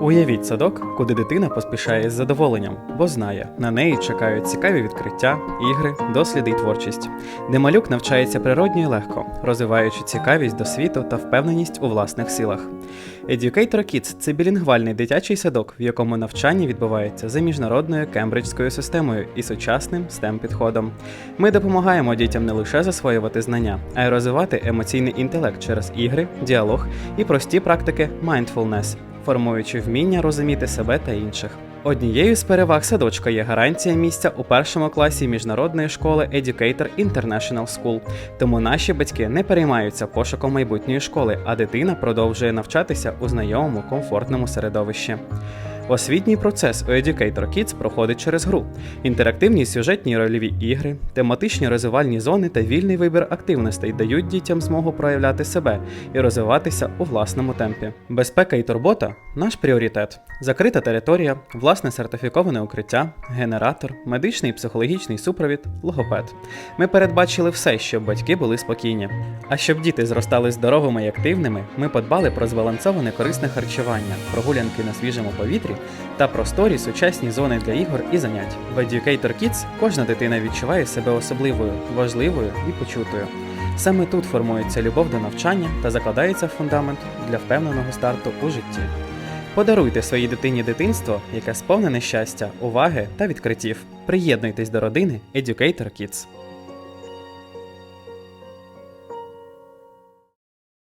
Уявіть садок, куди дитина поспішає з задоволенням, бо знає, на неї чекають цікаві відкриття, ігри, досліди й творчість, де малюк навчається природньо і легко, розвиваючи цікавість до світу та впевненість у власних силах. Educator Kids – це білінгвальний дитячий садок, в якому навчання відбувається за міжнародною кембриджською системою і сучасним stem підходом. Ми допомагаємо дітям не лише засвоювати знання, а й розвивати емоційний інтелект через ігри, діалог і прості практики mindfulness, формуючи вміння розуміти себе та інших. Однією з переваг садочка є гарантія місця у першому класі міжнародної школи Educator International School. Тому наші батьки не переймаються пошуком майбутньої школи, а дитина продовжує навчатися у знайомому комфортному середовищі. Освітній процес у Educator Kids проходить через гру, інтерактивні сюжетні рольові ігри, тематичні розвивальні зони та вільний вибір активностей дають дітям змогу проявляти себе і розвиватися у власному темпі. Безпека і турбота наш пріоритет. Закрита територія, власне сертифіковане укриття, генератор, медичний і психологічний супровід, логопед. Ми передбачили все, щоб батьки були спокійні. А щоб діти зростали здоровими і активними, ми подбали про збалансоване корисне харчування, прогулянки на свіжому повітрі та просторі сучасні зони для ігор і занять. В Educator Kids кожна дитина відчуває себе особливою, важливою і почутою. Саме тут формується любов до навчання та закладається фундамент для впевненого старту у житті. Подаруйте своїй дитині дитинство, яке сповнене щастя, уваги та відкриттів. Приєднуйтесь до родини Educator Kids.